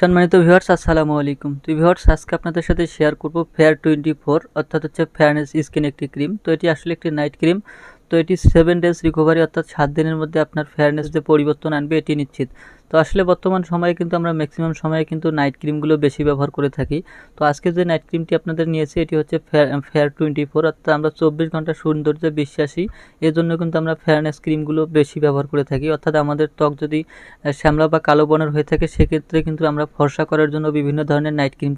সম্মানিত ভিউয়ার্স আসসালামু আলাইকুম। তো ভিউয়ার্স আজকে আপনাদের সাথে শেয়ার করব ফেয়ার টোয়েন্টি ফোর অর্থাৎ হচ্ছে ফেয়ারনেস স্কিন একটি ক্রিম তো এটি আসলে একটি নাইট ক্রিম তো এটি সেভেন ডেজ রিকভারি অর্থাৎ সাত দিনের মধ্যে আপনার ফেয়ারনেস যে পরিবর্তন আনবে, এটি নিশ্চিত। তো আসলে বর্তমান সময়ে কিন্তু আমরা ম্যাক্সিমাম সময়ে কিন্তু নাইট ক্রিমগুলো বেশি ব্যবহার করে থাকি। তো আজকে যে নাইট ক্রিমটি আপনাদের নিয়েছি, এটি হচ্ছে ফেয়ার টোয়েন্টি ফোর অর্থাৎ আমরা চব্বিশ ঘণ্টা সৌন্দর্যে বিশ্বাসী। এর জন্য কিন্তু আমরা ফেয়ারনেস ক্রিমগুলো বেশি ব্যবহার করে থাকি। অর্থাৎ আমাদের ত্বক যদি শ্যামলা বা কালো বর্ণের হয়ে থাকে, সেক্ষেত্রে কিন্তু আমরা ফর্সা করার জন্য বিভিন্ন ধরনের নাইট ক্রিম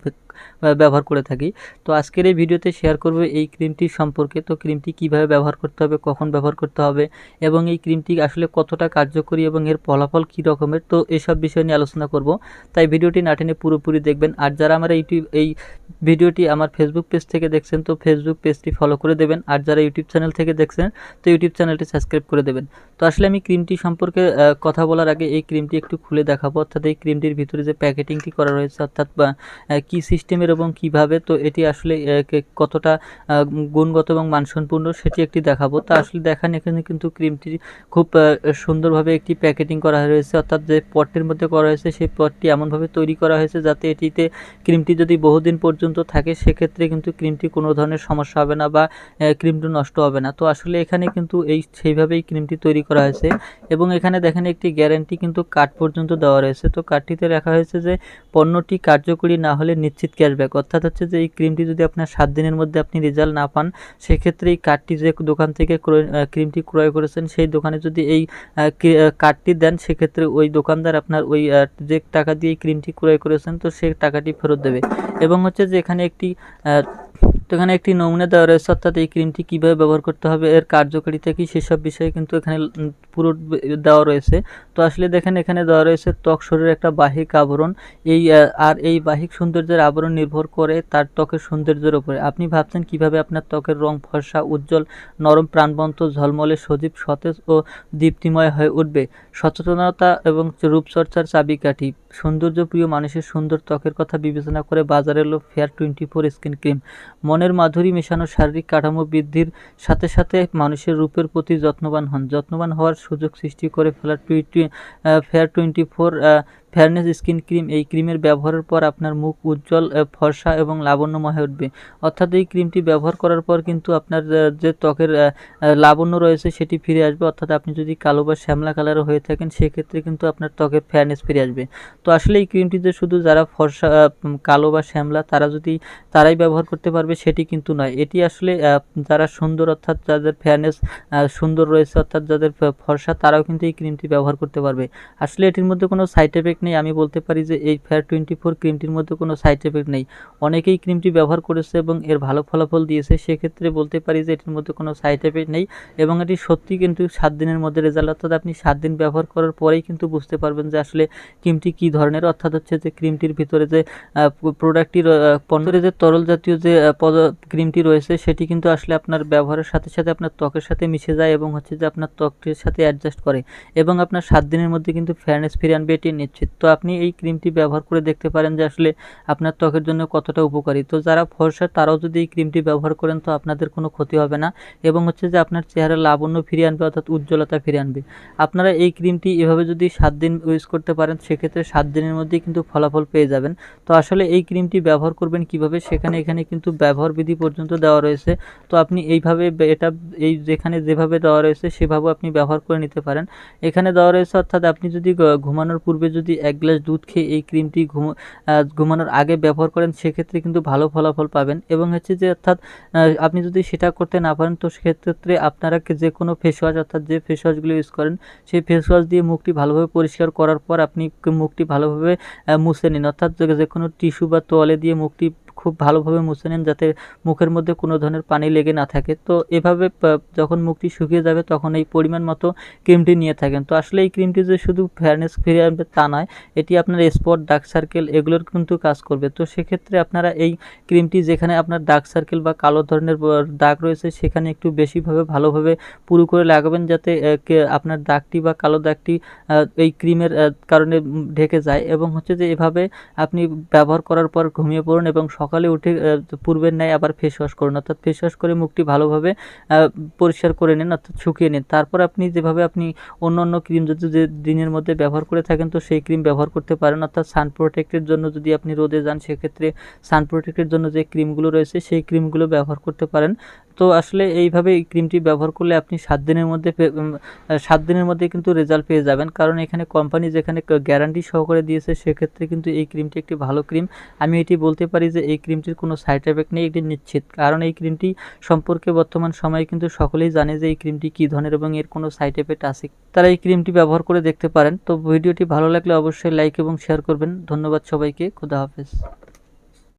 ব্যবহার করে থাকি। তো আজকের এই ভিডিওতে শেয়ার করব এই ক্রিমটি সম্পর্কে। তো ক্রিমটি কীভাবে ব্যবহার করতে হবে, কখন ব্যবহার করতে হবে, এবং এই ক্রিমটি আসলে কতটা কার্যকরী এবং এর ফলাফল কী রকমের? তো এসব বিষয় নিয়ে আলোচনা করব। তাই ভিডিওটি না টেনে পুরোপুরি দেখবেন। আর যারা আমার ইউটিউব এই ভিডিওটি আমার ফেসবুক পেজ থেকে দেখছেন, তো ফেসবুক পেজটি ফলো করে দেবেন। আর যারা ইউটিউব চ্যানেল থেকে দেখছেন, তো ইউটিউব চ্যানেলটি সাবস্ক্রাইব করে দেবেন। তো আসলে আমি ক্রিমটি সম্পর্কে কথা বলার আগে এই ক্রিমটি একটু খুলে দেখাবো। অর্থাৎ এই ক্রিমটির ভিতরে যে প্যাকেটিংটি করা রয়েছে, অর্থাৎ কি সিস্টেমের এবং কীভাবে, তো এটি আসলে কতটা গুণগত এবং মানসম্পূর্ণ সেটি একটি দেখাবো। তো আসলে দেখান এখানে কিন্তু ক্রিমটি খুব সুন্দরভাবে একটি প্যাকেটিং করা হয়েছে। অর্থাৎ যে পটটির মধ্যে করা হয়েছে, সেই পটটি এমনভাবে তৈরি করা হয়েছে যাতে এটিতে ক্রিমটি যদি বহুদিন পর্যন্ত থাকে, সেক্ষেত্রে কিন্তু ক্রিমটি কোনো ধরনের সমস্যা হবে না বা ক্রিমটি নষ্ট হবে না। তো আসলে এখানে কিন্তু এই, সেইভাবেই ক্রিমটি তৈরি করা হয়েছে এবং এখানে দেখেন একটি গ্যারান্টি কিন্তু কার্ড পর্যন্ত দেওয়া রয়েছে। তো কার্ডটিতে লেখা হয়েছে যে, পণ্যটি কার্যকরী না হলে নিশ্চিত ক্যাশব্যাক অর্থাৎ হচ্ছে যে, এই ক্রিমটি যদি আপনার সাত দিনের মধ্যে আপনি রেজাল্ট না পান, সেক্ষেত্রে এই কার্ডটি যে দোকান থেকে ক্রিমটি ক্রয় করেছেন, সেই দোকানে যদি এই কার্ডটি দেন, সেক্ষেত্রে ওই দোকানদার আপনার ওই যে টাকা দিয়ে ক্রিমটি ক্রয় করেছেন, তো সেই টাকাটি ফেরত দেবে। এবং হচ্ছে যে এখানে একটি তো এখানে একটি নমুনা দেওয়া রয়েছে, অর্থাৎ এই ক্রিমটি কীভাবে ব্যবহার করতে হবে, এর কার্যকারিতা কী, সেসব বিষয়ে কিন্তু এখানে পুরো দেওয়া রয়েছে। তো আসলে দেখেন, এখানে দেওয়া রয়েছে ত্বক শরীরের একটা বাহিক আবরণ। এই আর এই বাহিক সৌন্দর্যের আবরণ নির্ভর করে তার ত্বকের সৌন্দর্যের উপরে। আপনি ভাবছেন কীভাবে আপনার ত্বকের রং ফর্সা, উজ্জ্বল, নরম, প্রাণবন্ত, ঝলমলে, সজীব, সতেজ ও দীপ্তিময় হয়ে উঠবে? সচেতনতা এবং রূপচর্চার চাবিকাঠি। সৌন্দর্যপ্রিয় মানুষের সুন্দর ত্বকের কথা বিবেচনা করে বাজারে এলো fair twenty four skin cream মনের মাধুরী মেশানো শারীরিক কাঠামো বৃদ্ধির সাথে সাথে মানুষের রূপের প্রতি যত্নবান হন। যত্নবান হওয়ার সুযোগ সৃষ্টি করে ফেলার Tweety fair twenty four fairness skin cream এই ক্রিমের ব্যবহারের পর আপনার মুখ উজ্জ্বল ফর্সা এবং লাবণ্যময় হয়ে উঠবে। অর্থাৎ এই ক্রিমটি ব্যবহার করার পর কিন্তু আপনার যে ত্বকের লাবণ্য রয়েছে সেটি ফিরে আসবে। অর্থাৎ আপনি যদি কালো বা শ্যামলা কালারও হয়ে থাকেন, সেক্ষেত্রে কিন্তু আপনার ত্বকের ফেয়ারনেস ফিরে আসবে। তো আসলে এই ক্রিমটিতে শুধু যারা ফর্সা কালো বা শ্যামলা, তারা যদি, তারাই ব্যবহার করতে পারবে সেটি কিন্তু নয়। এটি আসলে যারা সুন্দর, অর্থাৎ যাদের ফেয়ারনেস সুন্দর রয়েছে, অর্থাৎ যাদের ফর্সা, তারাও কিন্তু এই ক্রিমটি ব্যবহার করতে পারবে। আসলে এটির মধ্যে কোনো সাইড এফেক্ট নেই, আমি বলতে পারি যে এই ফেয়ার টোয়েন্টি ফোর ক্রিমটির মধ্যে কোনো সাইড এফেক্ট নেই। অনেকেই ক্রিমটি ব্যবহার করেছে এবং এর ভালো ফলাফল দিয়েছে, সেক্ষেত্রে বলতে পারি যে এটির মধ্যে কোনো সাইড এফেক্ট নেই এবং এটি সত্যি কিন্তু সাত দিনের মধ্যে রেজাল্ট অর্থাৎ আপনি সাত দিন ব্যবহার করার পরেই কিন্তু বুঝতে পারবেন যে আসলে ক্রিমটি কী ধরনের, অর্থাৎ হচ্ছে যে ক্রিমটির ভিতরে যে প্রোডাক্টটির পণ্যের যে তরল জাতীয় যে পদ ক্রিমটি রয়েছে, সেটি কিন্তু আসলে আপনার ব্যবহারের সাথে সাথে আপনার ত্বকের সাথে মিশে যায় এবং হচ্ছে যে আপনার ত্বকটির সাথে অ্যাডজাস্ট করে এবং আপনার সাত দিনের মধ্যে কিন্তু ফেয়ারনেস ফিরে আনবে, এটি নিশ্চিত। তো আপনি এই ক্রিমটি ব্যবহার করে দেখতে পারেন যে আসলে আপনার ত্বকের জন্য কতটা উপকারী। তো যারা ফর্সা, তারাও যদি এই ক্রিমটি ব্যবহার করেন তো আপনাদের কোনো ক্ষতি হবে না এবং হচ্ছে যে আপনার চেহারা লাবণ্য ফিরিয়ে আনবে অর্থাৎ উজ্জ্বলতা ফিরিয়ে আনবে। আপনারা এই ক্রিমটি এভাবে যদি সাত দিন ইউজ করতে পারেন, সেক্ষেত্রে সাত দিনের মধ্যেই কিন্তু ফলাফল পেয়ে যাবেন। তো আসলে এই ক্রিমটি ব্যবহার করবেন কীভাবে, সেখানে এখানে কিন্তু ব্যবহার বিধি পর্যন্ত দেওয়া রয়েছে। তো আপনি এইভাবে এটা এই যেখানে যেভাবে দেওয়া রয়েছে, সেভাবেও আপনি ব্যবহার করে নিতে পারেন। এখানে দেওয়া রয়েছে অর্থাৎ আপনি যদি ঘুমানোর পূর্বে যদি এক গ্লাস দুধ খেয়ে এই ক্রিমটি ঘুম ঘুমানোর আগে ব্যবহার করেন, সেক্ষেত্রে কিন্তু ভালো ফলাফল পাবেন। এবং হচ্ছে যে, অর্থাৎ আপনি যদি সেটা করতে না পারেন, তো সেক্ষেত্রে আপনারা যে কোনো ফেস ওয়াশ অর্থাৎ যে ফেস ওয়াশগুলো ইউজ করেন, সেই ফেস ওয়াশ দিয়ে মুখটি ভালোভাবে পরিষ্কার করার পর আপনি মুখটি ভালোভাবে মুছে নিন। অর্থাৎ যে কোনো টিস্যু বা তোয়ালে দিয়ে মুখটি খুব ভালোভাবে মুছে নিন যাতে মুখের মধ্যে কোনো ধরনের পানি লেগে না থাকে। তো এভাবে যখন মুখটি শুকিয়ে যাবে তখন এই পরিমাণ মতো ক্রিমটি নিয়ে থাকেন। তো আসলে এই ক্রিমটি যে শুধু ফেয়ারনেস ফিরে আনবে তা নয়, এটি আপনার স্পট, ডার্ক সার্কেল এগুলোর কিন্তু কাজ করবে। তো সেক্ষেত্রে আপনারা এই ক্রিমটি যেখানে আপনার ডার্ক সার্কেল বা কালো ধরনের দাগ রয়েছে সেখানে একটু বেশিভাবে ভালোভাবে পুরু করে লাগাবেন যাতে আপনার দাগটি বা কালো দাগটি এই ক্রিমের কারণে ঢেকে যায়। এবং হচ্ছে যে এভাবে আপনি ব্যবহার করার পর ঘুমিয়ে পড়ুন এবং সকাল সকালে উঠে পূর্বের ন্যায় আবার ফেস ওয়াশ করুন। অর্থাৎ ফেস ওয়াশ করে মুখটি ভালোভাবে পরিষ্কার করে নিন, অর্থাৎ শুকিয়ে নিন। তারপর আপনি যেভাবে আপনি অন্য অন্য ক্রিম যদি যে দিনের মধ্যে ব্যবহার করে থাকেন, তো সেই ক্রিম ব্যবহার করতে পারেন। অর্থাৎ সান প্রোটেক্টের জন্য যদি আপনি রোদে যান, সেক্ষেত্রে সান প্রোটেক্টের জন্য যে ক্রিমগুলো রয়েছে, সেই ক্রিমগুলো ব্যবহার করতে পারেন। তো আসলে এইভাবে এই ক্রিমটি ব্যবহার করলে আপনি সাত দিনের মধ্যে সাত দিনের মধ্যে কিন্তু রেজাল্ট পেয়ে যাবেন। কারণ এখানে কোম্পানি যেখানে গ্যারান্টি সহকারে দিয়েছে, সেক্ষেত্রে কিন্তু এই ক্রিমটি একটি ভালো ক্রিম আমি এটি বলতে পারি যে এই ক্রিমটির কোনো সাইড এফেক্ট নেই, এটি নিশ্চিত। কারণ এই ক্রিমটি সম্পর্কে বর্তমান সময়ে কিন্তু সকলেই জানে যে এই ক্রিমটি কী ধরনের এবং এর কোনো সাইড এফেক্ট আছে। তারা এই ক্রিমটি ব্যবহার করে দেখতে পারেন। তো ভিডিওটি ভালো লাগলে অবশ্যই লাইক এবং শেয়ার করবেন। ধন্যবাদ সবাইকে। খুদা হাফেজ।